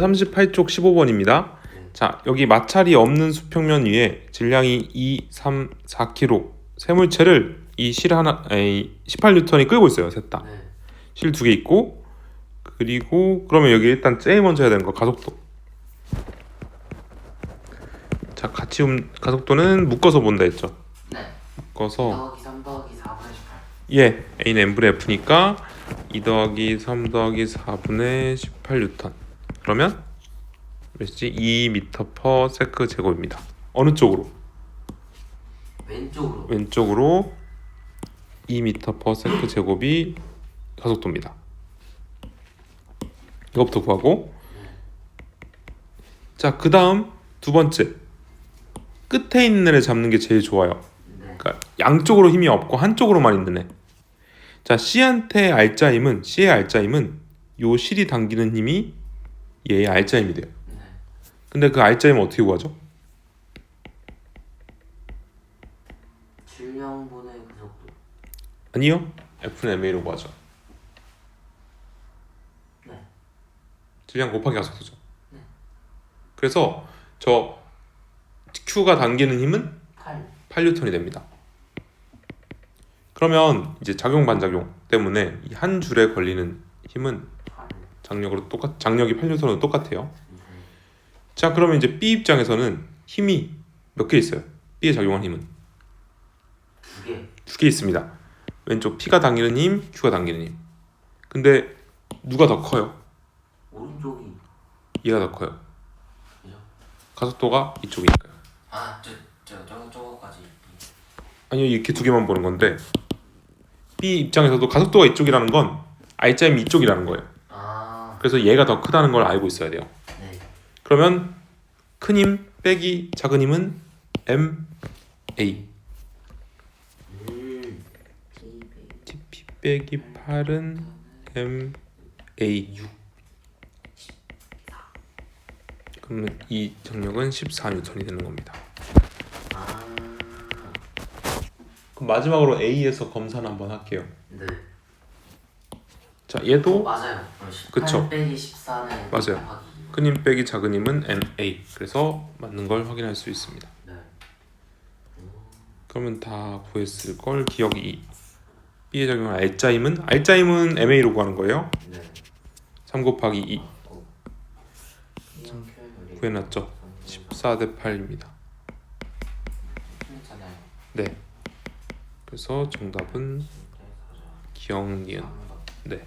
38쪽 15번입니다. 자, 여기 마찰이 없는 수평면 위에 질량이 2, 3, 4kg 세물체를 이 실 하나, 에이, 18N이 끌고 있어요. 셋 다. 네. 실두 개 있고 그리고 그러면 여기 일단 제일 먼저 해야 되는 거 가속도. 자, 같이 움, 가속도는 묶어서 본다 했죠. 네. 묶어서 더하기 3 더하기 4분의 18. 예, A는 n분의 F니까 2 더하기 3 더하기 4분의 18N 그러면 몇이지? 2m per 세크 제곱입니다 어느 쪽으로? 왼쪽으로. 왼쪽으로 2m per 세크 제곱이 가속도입니다 이거부터 구하고 자, 그 다음 두 번째 끝에 있는 애를 잡는 게 제일 좋아요 네. 그러니까 양쪽으로 힘이 없고 한쪽으로만 있는 애. 자, C한테 알짜임은 C의 알짜임은 요 실이 당기는 힘이 얘의 알짜임이 돼요. 네. 근데 그 알짜임은 어떻게 구하죠? 질량분의 그 속도. 아니요. F는 MA로 구하죠. 네. 질량 곱하기 가속도죠. 네. 그래서 저 Q가 당기는 힘은 8. 8N이 됩니다. 그러면 이제 작용 반작용 때문에 이 한 줄에 걸리는 힘은 8. 장력으로 똑같 장력이 8N으로 똑같아요. 네. 자 그러면 이제 B 입장에서는 힘이 몇 개 있어요? B에 작용한 힘은 두 개. 두 개 있습니다. 왼쪽 P가 당기는 힘, Q가 당기는 힘. 근데 누가 더 커요? 오른쪽이. 얘가 더 커요. 그죠? 가속도가 이쪽이니까요. 아, 저, 저, 저, 저거까지. 아니요 이렇게 두 개만 보는 건데 B 입장에서도 가속도가 이쪽이라는 건 R자임이 이쪽이라는 거예요. 아, 그래서 얘가 더 크다는 걸 알고 있어야 돼요. 네. 그러면 큰 힘 빼기 작은 힘은 M A. 음. TP 빼기 8은 M A 6. 그러면 이 정력은 14N이 되는 겁니다. 아, 그럼 마지막으로 A에서 검사를 한번 할게요. 네. 자, 어, 얘도 맞아요. 그럼 18 그쵸. 빼기 14는 맞아요. 곱하기 큰 힘 빼기 작은 힘은 MA. 그래서 맞는 걸 확인할 수 있습니다. 네. 그러면 다 구했을 걸 기억이 B의 작용은 R자임은 R자임은 MA로 구하는 거예요. 네. 3 곱하기 2 어. 이렇게 구해놨죠. 14 대 8입니다. 괜찮아요. 네. 그래서 정답은 기억 니은. 네.